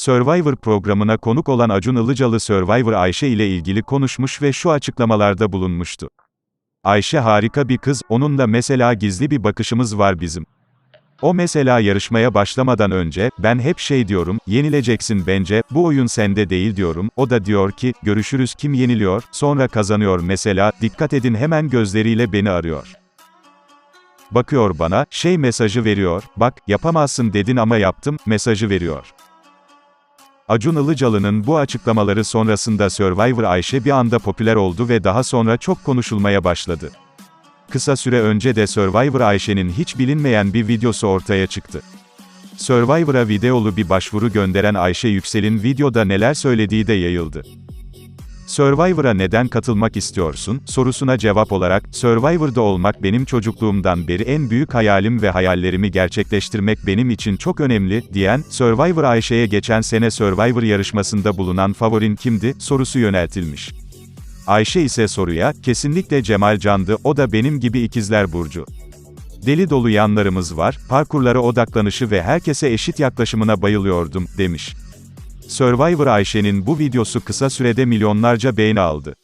Survivor programına konuk olan Acun Ilıcalı Survivor Ayşe ile ilgili konuşmuş ve şu açıklamalarda bulunmuştu. Ayşe harika bir kız, onunla mesela gizli bir bakışımız var bizim. O mesela yarışmaya başlamadan önce, ben hep şey diyorum, yenileceksin bence, bu oyun sende değil diyorum, o da diyor ki, görüşürüz kim yeniliyor, sonra kazanıyor mesela, dikkat edin hemen gözleriyle beni arıyor. Bakıyor bana, şey mesajı veriyor, bak, yapamazsın dedin ama yaptım, mesajı veriyor. Acun Ilıcalı'nın bu açıklamaları sonrasında Survivor Ayşe bir anda popüler oldu ve daha sonra çok konuşulmaya başladı. Kısa süre önce de Survivor Ayşe'nin hiç bilinmeyen bir videosu ortaya çıktı. Survivor'a videolu bir başvuru gönderen Ayşe Yüksel'in videoda neler söylediği de yayıldı. Survivor'a neden katılmak istiyorsun sorusuna cevap olarak, Survivor'da olmak benim çocukluğumdan beri en büyük hayalim ve hayallerimi gerçekleştirmek benim için çok önemli, diyen, Survivor Ayşe'ye geçen sene Survivor yarışmasında bulunan favorin kimdi, sorusu yöneltilmiş. Ayşe ise soruya, kesinlikle Cemal Can'dı, o da benim gibi ikizler Burcu. Deli dolu yanlarımız var, parkurlara odaklanışı ve herkese eşit yaklaşımına bayılıyordum, demiş. Survivor Ayşe'nin bu videosu kısa sürede milyonlarca beğeni aldı.